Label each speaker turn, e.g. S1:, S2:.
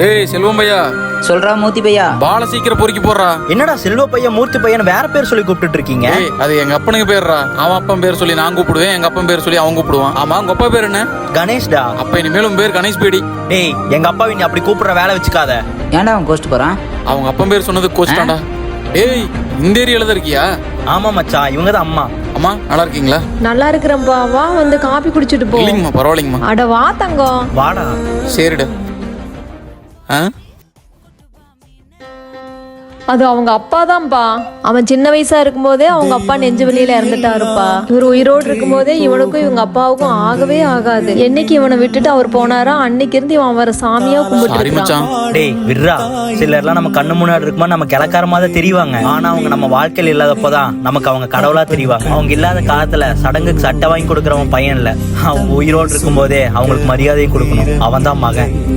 S1: டேய் செல்வம் பையா
S2: சொல்றா மூத்தி பையா
S1: பால சீக்கிரம் பொறுக்கி போடுறா.
S3: என்னடா செல்வ பையன் மூர்த்தி பையன் வேற பேர் சொல்லி கூப்பிட்டுட்டு இருக்கீங்க
S1: அது எங்க அப்பனுக்கு பேர்றா. அவன் அப்பன் பேர் சொல்லி நான் கூப்பிடுவேன் எங்க அப்பன் பேர் சொல்லி அவன் கூப்பிடுவான். ஆமா உங்க அப்பா பேர் என்ன?
S3: கணேஷ்டா.
S1: அப்ப இனிமேல் உன் பேர் கணேஷ் பேடி.
S3: டேய் எங்க அப்பாவை நீ அப்படி கூப்பிடுற வேலை வச்சுக்காத.
S2: ஏன்டா அவன் கோஸ்ட் போறான்?
S1: அவங்க அப்பன் பேர் சொன்னது கோச்சிட்டான்டா டேய் இந்த ஏரியால தான் இருக்கியா?
S3: ஆமா மச்சான் இவங்க தான் அம்மா.
S1: அம்மா நல்லா இருக்கீங்களா?
S4: நல்லா இருக்கிறேன்ப்பா வா வந்து காபி குடிச்சிட்டு போ.
S1: இல்லைங்கம்மா பரவாயில்லைங்கம்மா.
S4: அட வா தங்கம்.
S3: வாடா.
S1: சரிடா.
S4: அது அவங்க அப்பா தான்ப்பா அவன் சின்ன வயசா இருக்கும்போதே அவங்க அப்பா நெஞ்சு வலியில இறந்துட்டாருப்பா. இவர் உயிரோடு இருக்கும்போதே இவனுக்கும் இவங்க அப்பாவுக்கும் ஆகவே ஆகாது. என்னைக்கு இவனை விட்டுட்டு அவர் போனாரோ அன்னைக்கு இருந்து இவன் அவரை சாமியா கும்பிட்டு
S1: சாரி
S4: இருக்கான்
S1: மச்சான்.
S3: டேய் விட்றா. சிலர்லாம் நம்ம கண்ணு முன்னாடி இருக்கும்போது நம்ம கிளக்காரமா தான் தெரிவாங்க. ஆனா அவங்க நம்ம வாழ்க்கையில் இல்லாதப்பதான் நமக்கு அவங்க கடவுளா தெரிவாங்க. அவங்க இல்லாத காலத்துல சடங்குக்கு சட்டை வாங்கி கொடுக்குறவன் பையன் இல்ல. அவங்க உயிரோடு இருக்கும்போதே அவங்களுக்கு மரியாதையை கொடுக்கணும். அவன் தான் மகன்.